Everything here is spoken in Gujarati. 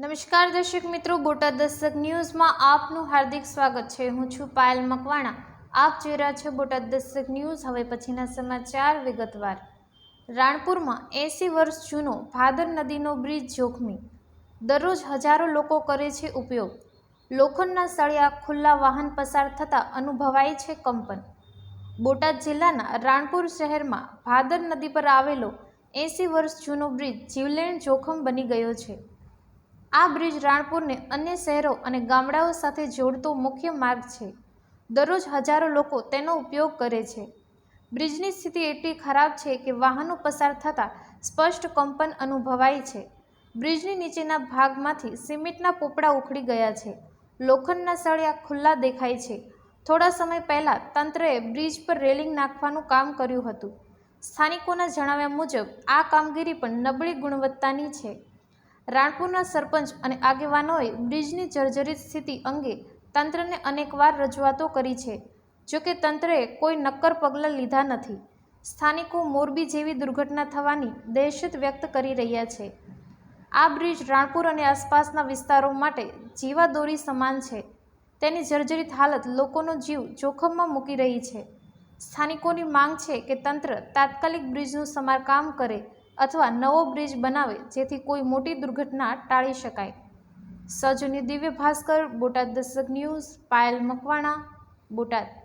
નમસ્કાર દર્શક મિત્રો, બોટાદ દસ્તક ન્યૂઝમાં આપનું હાર્દિક સ્વાગત છે. હું છું પાયલ મકવાણા. આપ જોઈ રહ્યા છો બોટાદ દસ્તક ન્યૂઝ. હવે પછીના સમાચાર વિગતવાર. રાણપુરમાં એંસી વર્ષ જૂનો ભાદર નદીનો બ્રિજ જોખમી. દરરોજ હજારો લોકો કરે છે ઉપયોગ. લોખંડના સળિયા, ખુલ્લા વાહન પસાર થતાં અનુભવાય છે કંપન. બોટાદ જિલ્લાના રાણપુર શહેરમાં ભાદર નદી પર આવેલો એંસી વર્ષ જૂનો બ્રિજ જીવલેણ જોખમ બની ગયો છે. આ બ્રિજ રાણપુરને અન્ય શહેરો અને ગામડાઓ સાથે જોડતો મુખ્ય માર્ગ છે. દરરોજ હજારો લોકો તેનો ઉપયોગ કરે છે. બ્રિજની સ્થિતિ એટલી ખરાબ છે કે વાહનો પસાર થતાં સ્પષ્ટ કંપન અનુભવાય છે. બ્રિજની નીચેના ભાગમાંથી સિમેન્ટના પોપડા ઉખડી ગયા છે. લોખંડના સળિયા ખુલ્લા દેખાય છે. થોડા સમય પહેલાં તંત્રએ બ્રિજ પર રેલિંગ નાખવાનું કામ કર્યું હતું. સ્થાનિકોના જણાવ્યા મુજબ, આ કામગીરી પણ નબળી ગુણવત્તાની છે. રાણપુરના સરપંચ અને આગેવાનોએ બ્રિજની જર્જરિત સ્થિતિ અંગે તંત્રને અનેકવાર રજૂઆતો કરી છે. જોકે તંત્રએ કોઈ નક્કર પગલાં લીધા નથી. સ્થાનિકો મોરબી જેવી દુર્ઘટના થવાની દહેશત વ્યક્ત કરી રહ્યા છે. આ બ્રિજ રાણપુર અને આસપાસના વિસ્તારો માટે જીવાદોરી સમાન છે. તેની જર્જરિત હાલત લોકોનો જીવ જોખમમાં મૂકી રહી છે. સ્થાનિકોની માંગ છે કે તંત્ર તાત્કાલિક બ્રિજનું સમારકામ કરે અથવા નવો બ્રિજ બનાવે જેથી કોઈ મોટી દુર્ઘટના ટાળી શકાય. સજની દિવ્ય ભાસ્કર, બોટાદ દસ્તક ન્યૂઝ, પાયલ મકવાણા, બોટાદ.